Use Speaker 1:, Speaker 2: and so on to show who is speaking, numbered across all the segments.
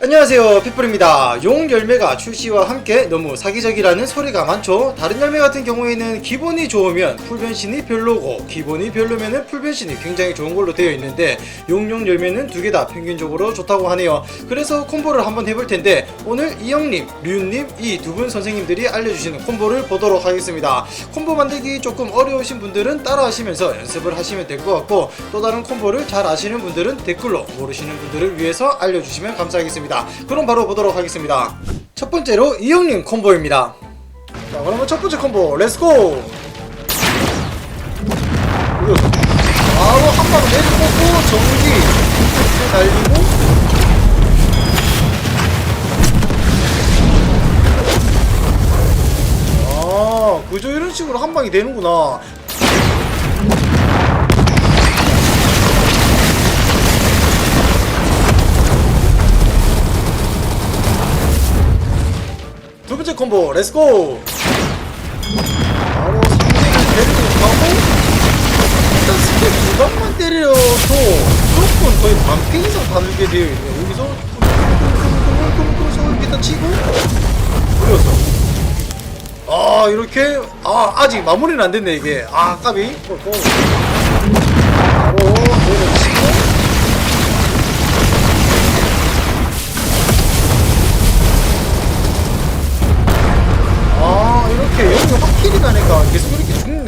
Speaker 1: 안녕하세요 핏불입니다. 용 열매가 출시와 함께 너무 사기적이라는 소리가 많죠. 다른 열매 같은 경우에는 기본이 좋으면 풀변신이 별로고 기본이 별로면은 풀변신이 굉장히 좋은 걸로 되어 있는데 용용 열매는 두 개 다 평균적으로 좋다고 하네요. 그래서 콤보를 한번 해볼 텐데 오늘 이영님, 류님 이 두 분 선생님들이 알려주시는 콤보를 보도록 하겠습니다. 콤보 만들기 조금 어려우신 분들은 따라 하시면서 연습을 하시면 될 것 같고 또 다른 콤보를 잘 아시는 분들은 댓글로 모르시는 분들을 위해서 알려주시면 감사하겠습니다 그럼 바로 보도록 하겠습니다. 첫 번째로 이영님 콤보입니다. 자 그러면 첫 번째 콤보 렛츠고 바로 한 방 내리꽂고 전기 이렇게 날리고. 아 그저 이런 식으로 한 방이 되는구나 번째 콤보 렛츠고 바로 상대를 데리고 가고 일단 스킬 두 방만 때려도 무조건 거의 반피 이상 다늘게 되어 있네 여기서 쿵쿵쿵쿵쿵쿵쿵 일단 치고 올렸어 아 이렇게 아 아직 마무리는 안 됐네 이게. 아 까비. 바로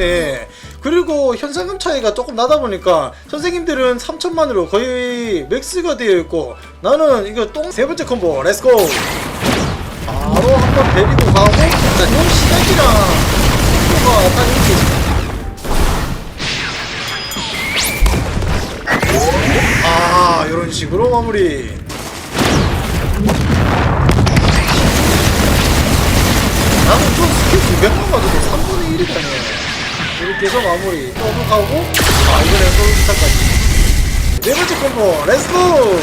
Speaker 1: 이렇게 죽네. 그리고 현상금 차이가 조금 나다 보니까 선생님들은 3천만으로 거의 맥스가 되어 있고 나는 이거 똥 세 번째 콤보 렛츠고 바로 한번 데리고 가고 일단 용 시작이랑 콤보가 딱 이렇게 있어. 아 이런 식으로 마무리. 나는 저 스킬 두 개만 가지고 3분의 1이다네 해서 마무리. 떠도가고 아 이번엔 솔스타까지. 네 번째 콤보 렛츠고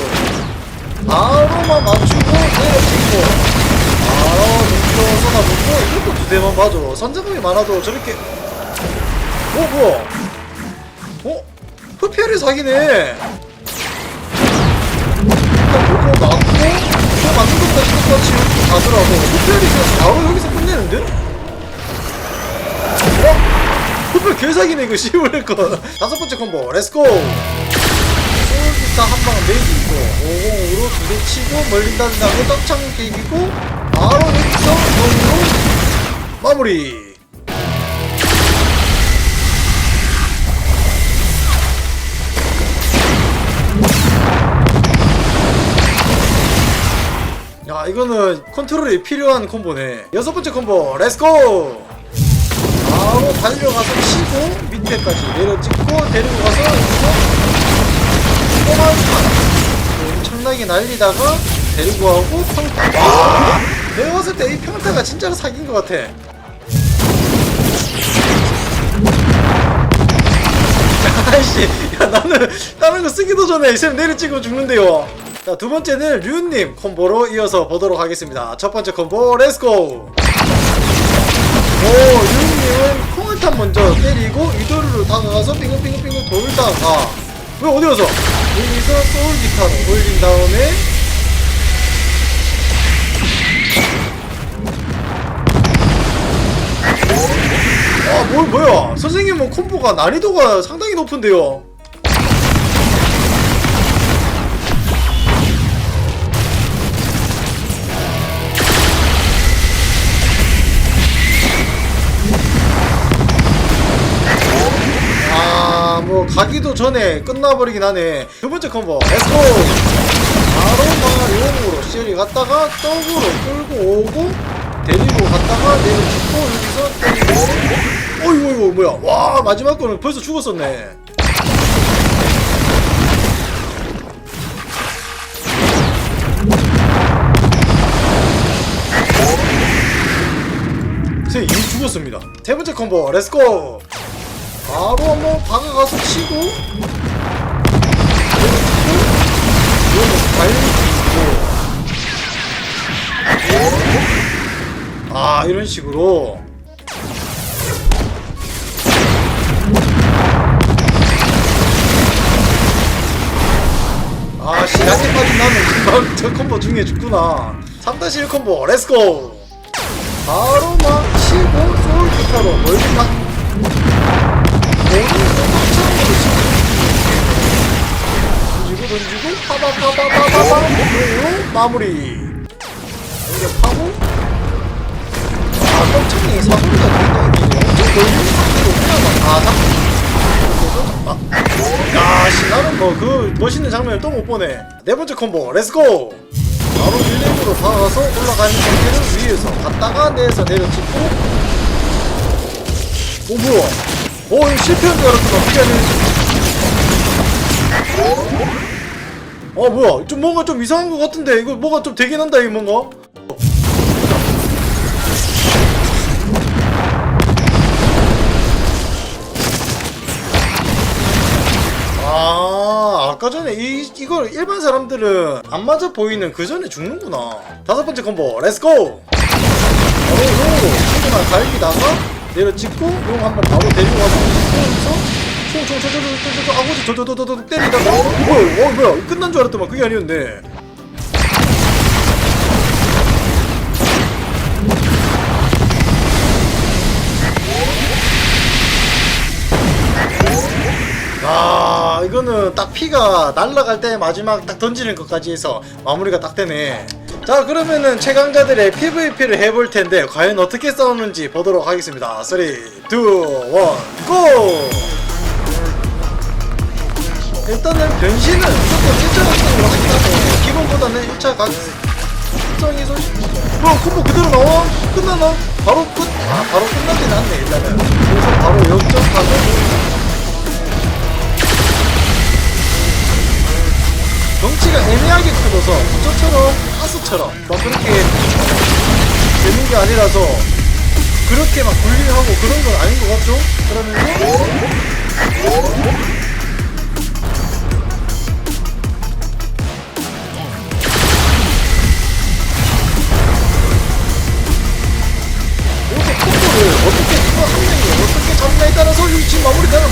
Speaker 1: 바로만 맞추고 내려치고 바로 눈으로 쏟아붓고 이것도 두 대만 맞아 선장감이 많아도 저렇게. 어 뭐야? 어? 흡혈이 사기네. 일단 요거 맞고 저 맞는 것까지 똑같이 가더라고 흡혈이 그냥 바로 여기서 끝내는데? 어? 흡혈 개사기네 이거 씹을 거. 다섯 번째 콤보 렛츠고 솔기타 한방 내기고 50으로 두 대 치고 멀린다는 다음에 떡창 깨기고 바로 여기서 용으로 마무리. 야 이거는 컨트롤이 필요한 콤보네. 여섯 번째 콤보 렛츠고 바로 달려가서 치고 밑에까지 내려 찍고 데리고 가서 또한판 엄청나게 날리다가 데리고 가고 평타. 와 내가 봤을 때 이 평타가 진짜로 사기인 것 같아. 아이씨 야 나는 다른 거 쓰기도 전에 쌤 내려 찍고 죽는데요. 자 두 번째는 류님 콤보로 이어서 보도록 하겠습니다. 첫 번째 콤보 렛츠고 콩알탄 먼저 때리고 이도르로 다가가서 빙글빙글빙글 돌다가 왜 어디 가서 여기서 소울 기타로 올린 다음에 아, 뭘, 뭐야. 선생님은 콤보가 난이도가 상당히 높은데요. 가기도 전에 끝나버리긴 하네. 두 번째 콤보, 렛츠고! 바로 막 용으로 시리 갔다가 떡으로 끌고 오고, 데리고 갔다가 내려주고, 여기서 때리고, 어이구, 어이구, 뭐야. 와, 마지막 거는 벌써 죽었었네. 제 이미 죽었습니다. 세 번째 콤보, 렛츠고! 바로 한번 다가가서 치고, 달리고, 아, 이런 식으로. 아, 시 약해 빠진 나는 금방 저 콤보 중에 죽구나. 3-1 콤보 렛츠고. 바로 막 치고 마무리 파고 아 깜짝이 사거리가 굉장히 멀리 상태로 그냥 막다 잡고 야, 씨, 나는 뭐 그 멋있는 장면을 또 못 보네. 네 번째 콤보, 렛츠고! 바로 릴링으로 다가가서 올라가는 상태를 위에서 갔다가 내에서 내려찍고 오, 뭐야? 오, 이거 실패한 줄 알았구나. 미안해. 어, 뭐야? 좀 뭔가 좀 이상한 것 같은데? 이거 뭐가 좀 되긴 한다, 이거 뭔가? 아, 아까 전에 이, 이걸 일반 사람들은 안 맞아 보이는 그 전에 죽는구나. 다섯 번째 콤보, 렛츠고! 바로 용으로 친구만 달리다가 내려찍고 용 한번 바로 데리고 가서 총총총총총총 아버지 저저저저 때리다가 어, 뭐야, 어, 뭐야, 끝난 줄 알았더만 그게 아니었네. 아 이거는 딱 피가 날라갈 때 마지막 딱 던지는 것까지 해서 마무리가 딱 되네 자 그러면은 최강자들의 PVP를 해볼 텐데 과연 어떻게 싸우는지 보도록 하겠습니다 3, 2, 1, GO! 일단은 변신은 무조건 1차 각성으로 하긴 하네 기본보다는 1차 각성이 소식 뭐 콤보 그대로 나와? 끝나나? 바로 끝? 아 바로 끝나진 않네 일단은 그래서 바로 역전하고 덩치가 애매하게 크어서 저처럼 가스처럼 막 그렇게 되는 게 아니라서 그렇게 막 분리하고 그런 건 아닌 것 같죠? 그러면서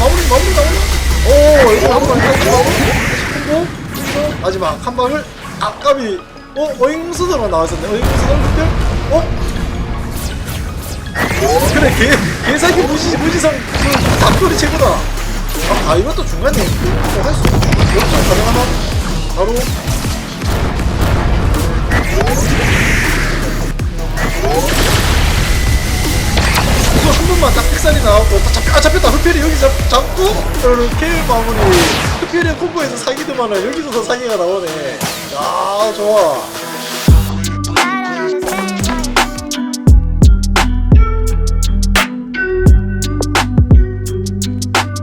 Speaker 1: 마무리 마무리 마무리. 마무리 오 이거 마무리 콤보 그리고 마지막 한 방을 아까비 어 어잉수더만 나왔었네. 어잉수더 그때 어? 그래 개 개사기 무지 무지성 그 답돌이 최고다. 아, 아 이것도 중간에 할수 역전 가능하나? 바로. 이거 한 번만 딱 픽살이 나오고 딱 잡, 아 잡혔다. 흡혈이 여기 잡, 잡고 이렇게 마무리. 흡혈의 콤보에서 사기드만은 여기서도 사기가 나오네. 야 좋아